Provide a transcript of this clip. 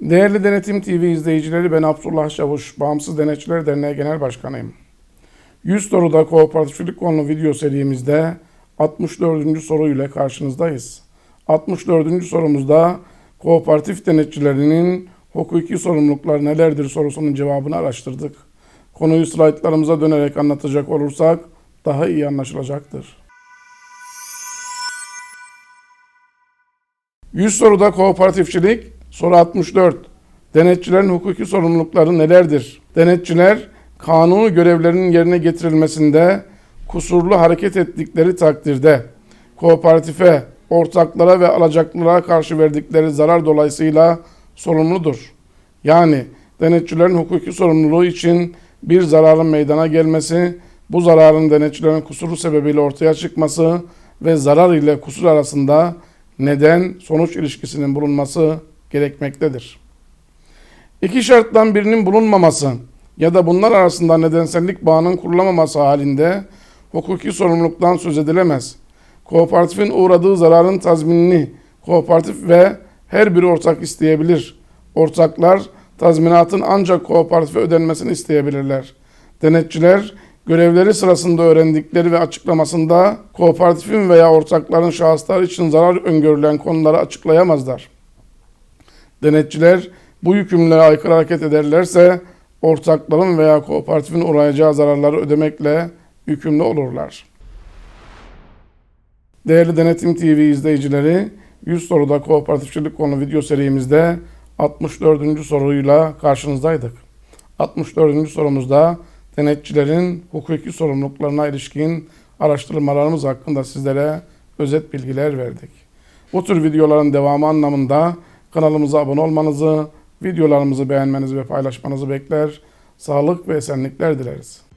Değerli Denetim TV izleyicileri ben Abdullah Çavuş, Bağımsız Denetçiler Derneği Genel Başkanıyım. 100 soruda kooperatifçilik konulu video serimizde 64. soruyla karşınızdayız. 64. sorumuzda kooperatif denetçilerinin hukuki sorumlulukları nelerdir sorusunun cevabını araştırdık. Konuyu slaytlarımıza dönerek anlatacak olursak daha iyi anlaşılacaktır. 100 soruda kooperatifçilik, soru 64. Denetçilerin hukuki sorumlulukları nelerdir? Denetçiler, kanunu görevlerinin yerine getirilmesinde kusurlu hareket ettikleri takdirde kooperatife, ortaklara ve alacaklılara karşı verdikleri zarar dolayısıyla sorumludur. Yani denetçilerin hukuki sorumluluğu için bir zararın meydana gelmesi, bu zararın denetçilerin kusuru sebebiyle ortaya çıkması ve zarar ile kusur arasında neden sonuç ilişkisinin bulunması gerekmektedir. İki şarttan birinin bulunmaması ya da bunlar arasında nedensellik bağının kurulamaması halinde hukuki sorumluluktan söz edilemez. Kooperatifin uğradığı zararın tazminini kooperatif ve her bir ortak isteyebilir. Ortaklar tazminatın ancak kooperatife ödenmesini isteyebilirler. Denetçiler görevleri sırasında öğrendikleri ve açıklamasında kooperatifin veya ortakların şahıslar için zarar öngörülen konuları açıklayamazlar. Denetçiler bu yükümlülüğe aykırı hareket ederlerse ortakların veya kooperatifin uğrayacağı zararları ödemekle yükümlü olurlar. Değerli Denetim TV izleyicileri, 100 soruda kooperatifçilik konu video serimizde 64. soruyla karşınızdaydık. 64. sorumuzda denetçilerin hukuki sorumluluklarına ilişkin araştırmalarımız hakkında sizlere özet bilgiler verdik. Bu tür videoların devamı anlamında kanalımıza abone olmanızı, videolarımızı beğenmenizi ve paylaşmanızı bekler. Sağlık ve esenlikler dileriz.